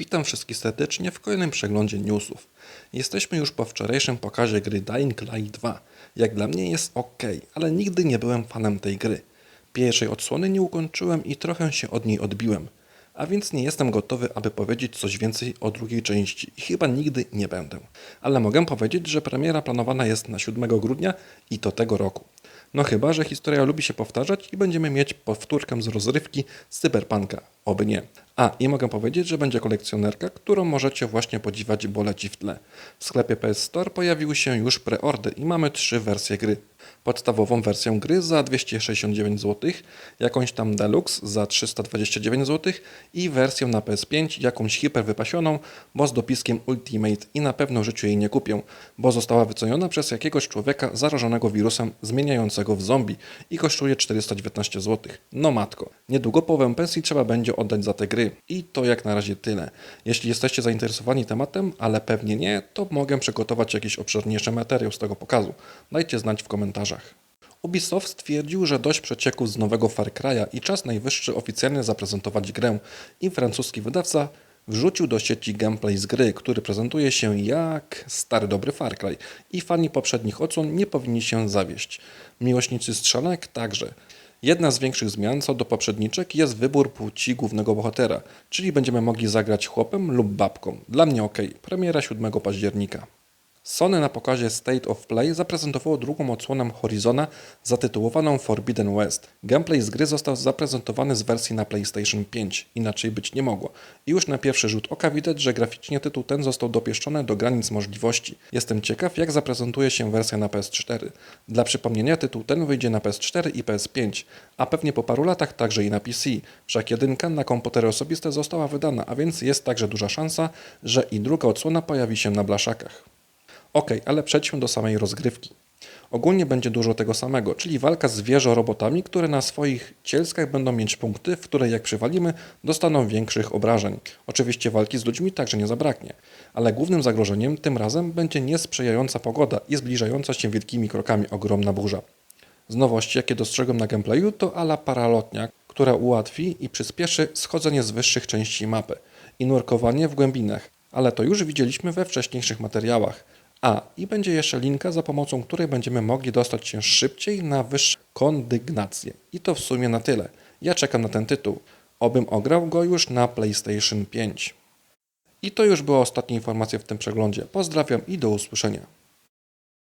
Witam wszystkich serdecznie w kolejnym przeglądzie newsów. Jesteśmy już po wczorajszym pokazie gry Dying Light 2. Jak dla mnie jest ok, ale nigdy nie byłem fanem tej gry. Pierwszej odsłony nie ukończyłem i trochę się od niej odbiłem. A więc nie jestem gotowy, aby powiedzieć coś więcej o drugiej części i chyba nigdy nie będę. Ale mogę powiedzieć, że premiera planowana jest na 7 grudnia i to tego roku. No chyba, że historia lubi się powtarzać i będziemy mieć powtórkę z rozrywki z Cyberpunka. Oby nie. A, i mogę powiedzieć, że będzie kolekcjonerka, którą możecie właśnie podziwiać, bo leci w tle. W sklepie PS Store pojawił się już preorder i mamy trzy wersje gry. Podstawową wersję gry za 269 zł, jakąś tam deluxe za 329 zł i wersję na PS5 jakąś hiper wypasioną, bo z dopiskiem Ultimate i na pewno w życiu jej nie kupię, bo została wyceniona przez jakiegoś człowieka zarażonego wirusem zmieniającego w zombie i kosztuje 419 zł. No matko, niedługo połowę pensji trzeba będzie oddać za te gry. I to jak na razie tyle. Jeśli jesteście zainteresowani tematem, ale pewnie nie, to mogę przygotować jakiś obszerniejszy materiał z tego pokazu. Dajcie znać w komentarzach. Ubisoft stwierdził, że dość przecieków z nowego Far Cry'a i czas najwyższy oficjalnie zaprezentować grę i francuski wydawca wrzucił do sieci gameplay z gry, który prezentuje się jak stary dobry Far Cry i fani poprzednich odsłon nie powinni się zawieść. Miłośnicy strzelanek także. Jedna z większych zmian co do poprzedniczek jest wybór płci głównego bohatera, czyli będziemy mogli zagrać chłopem lub babką. Dla mnie ok, premiera 7 października. Sony na pokazie State of Play zaprezentowało drugą odsłonę Horizona zatytułowaną Forbidden West. Gameplay z gry został zaprezentowany z wersji na PlayStation 5, inaczej być nie mogło. I już na pierwszy rzut oka widać, że graficznie tytuł ten został dopieszczony do granic możliwości. Jestem ciekaw, jak zaprezentuje się wersja na PS4. Dla przypomnienia, tytuł ten wyjdzie na PS4 i PS5, a pewnie po paru latach także i na PC. Wszak jedynka na komputery osobiste została wydana, a więc jest także duża szansa, że i druga odsłona pojawi się na blaszakach. Ok, ale przejdźmy do samej rozgrywki. Ogólnie będzie dużo tego samego, czyli walka z wieżo-robotami, które na swoich cielskach będą mieć punkty, w które jak przywalimy, dostaną większych obrażeń. Oczywiście walki z ludźmi także nie zabraknie, ale głównym zagrożeniem tym razem będzie niesprzyjająca pogoda i zbliżająca się wielkimi krokami ogromna burza. Z nowości, jakie dostrzegłem na gameplayu, to ala paralotnia, która ułatwi i przyspieszy schodzenie z wyższych części mapy i nurkowanie w głębinach, ale to już widzieliśmy we wcześniejszych materiałach. A, i będzie jeszcze linka, za pomocą której będziemy mogli dostać się szybciej na wyższe kondygnacje. I to w sumie na tyle. Ja czekam na ten tytuł. Obym ograł go już na PlayStation 5. I to już była ostatnia informacja w tym przeglądzie. Pozdrawiam i do usłyszenia.